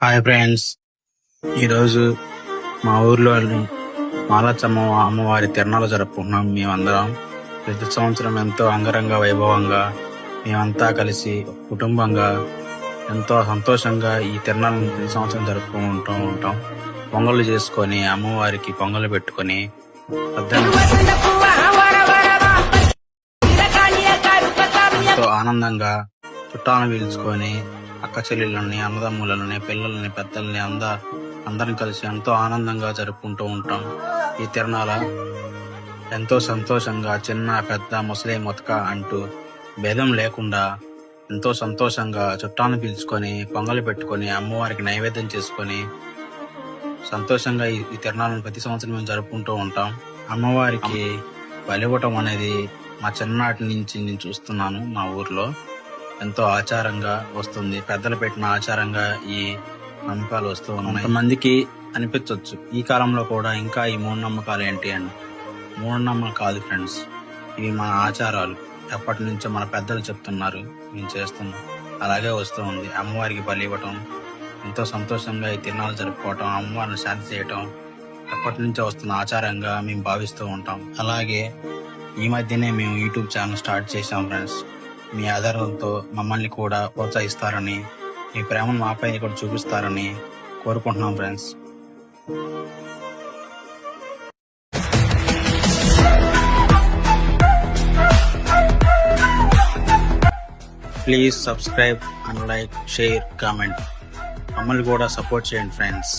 Hi friends ఈరోజు మా ఊర్లోని మాలచమ్మ అమ్మవారి తిరణాలు జరుపుకుంటున్నాం మేమందరం. ప్రతి సంవత్సరం ఎంతో అంగరంగ వైభవంగా మేమంతా కలిసి కుటుంబంగా ఎంతో సంతోషంగా ఈ తిరణాలను ప్రతి సంవత్సరం జరుపుకుంటూ ఉంటాం. పొంగళ్ళు చేసుకొని అమ్మవారికి పొంగలు పెట్టుకొని ఎంతో ఆనందంగా చుట్టాలను పీల్చుకొని అక్క చెల్లెళ్ళని అన్నదమ్ములని పిల్లల్ని పెద్దల్ని అంద అందరం కలిసి ఎంతో ఆనందంగా జరుపుకుంటూ ఉంటాం. ఈ తిరణాల ఎంతో సంతోషంగా చిన్న పెద్ద ముసలి మొతక అంటూ భేదం లేకుండా ఎంతో సంతోషంగా చుట్టాన్ని పీల్చుకొని పొంగలు పెట్టుకొని అమ్మవారికి నైవేద్యం చేసుకొని సంతోషంగా ఈ ఈ తిరణాలను ప్రతి సంవత్సరం మేము జరుపుకుంటూ ఉంటాం. అమ్మవారికి బలివ్వటం అనేది మా చిన్ననాటి నుంచి నేను చూస్తున్నాను మా ఊర్లో. ఎంతో ఆచారంగా వస్తుంది. పెద్దలు పెట్టిన ఆచారంగా ఈ నమ్మకాలు వస్తూ ఉన్నాయి. మందికి అనిపించవచ్చు ఈ కాలంలో కూడా ఇంకా ఈ మూఢనమ్మకాలు ఏంటి అని. మూఢనమ్మకాలు కాదు ఫ్రెండ్స్. ఇవి మన ఆచారాలు. ఎప్పటి నుంచో మన పెద్దలు చెప్తున్నారు. మేము చేస్తున్నాం. అలాగే వస్తూ ఉంది. అమ్మవారికి బలి ఇవ్వటం ఎంతో సంతోషంగా ఈ తిరణాలు జరుపుకోవటం అమ్మవారిని శాంతి చేయటం ఎప్పటి నుంచో వస్తున్న ఆచారంగా మేము భావిస్తూ ఉంటాం. అలాగే ఈ మధ్యనే మేము యూట్యూబ్ ఛానల్ స్టార్ట్ చేసాం ఫ్రెండ్స్. మీ ఆధారంతో మమ్మల్ని కూడా ప్రోత్సహిస్తారని మీ ప్రేమను మాపై కూడా చూపిస్తారని కోరుకుంటున్నాం friends. Please subscribe and like share comment. మమ్మల్ని కూడా సపోర్ట్ చేయండి ఫ్రెండ్స్.